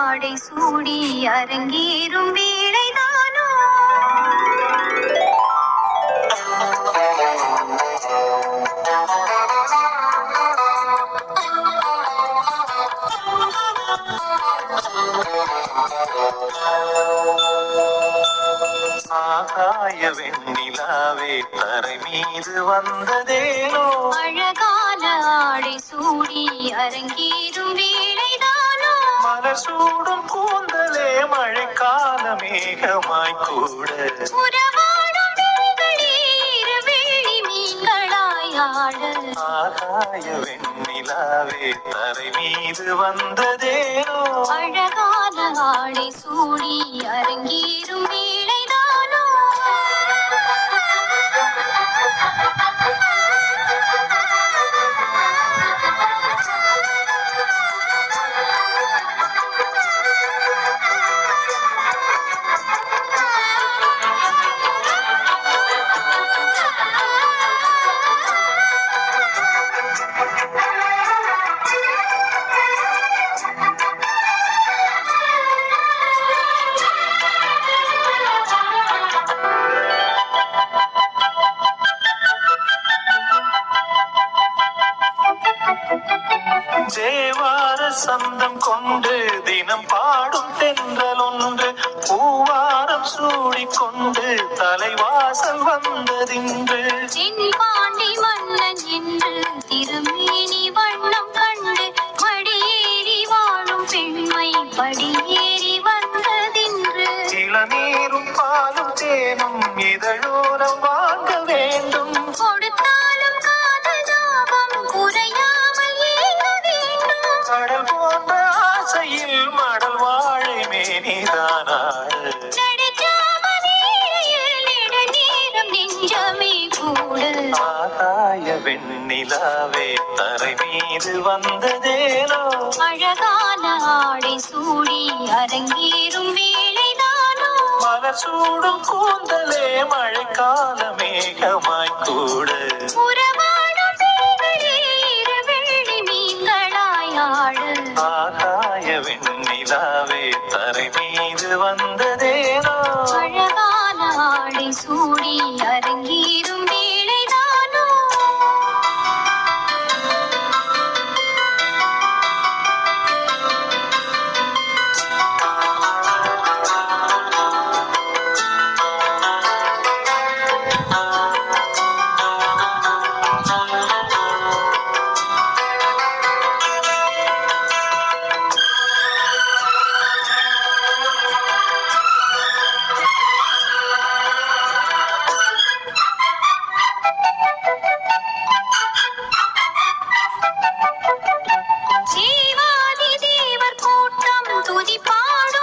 ஆடை சூடி அரங்கேறும் வேளைதானோ? ஆகாய வெண்ணிலாவே தரை மீது வந்ததேனோ அழகான ஆடை சூடி அரங்கேறும் வேளைதானோ மலர் சூடும் கூந்தலே மழைக்கால மேகமாய் கூட. ஆகாய வெண்ணிலாவே தரை மீது வந்ததேனோ? அழகான ஆடை சூடி அரங்கேறும் தேவார சந்தம் கொண்டு தினம் பாடும் தென்றல் ஒன்று. பூவாரம் சூடிக்கொண்டு தலைவாசல் வந்ததின்று. தென்பாண்டி மன்னன் என்று திருமேனி வண்ணம் கண்டு மடியேறி வாழும் பெண்மை படியேறி வந்ததின்று. இளநீரும் பாலும் தேனும் ஆகாய வெண்ணிலாவே தரை மீது வந்ததேனோ? அழகான ஆடை சூடி அரங்கேறும் வேளைதானோ? மலர் சூடும் கூந்தலே மழைக்கால மேகமாய் கூட. ஆகாய வெண்ணிலாவே தரை மீது வந்ததேனோ? அழகான ஆடை சூடி அரங்கேறும் துதி பாடும்.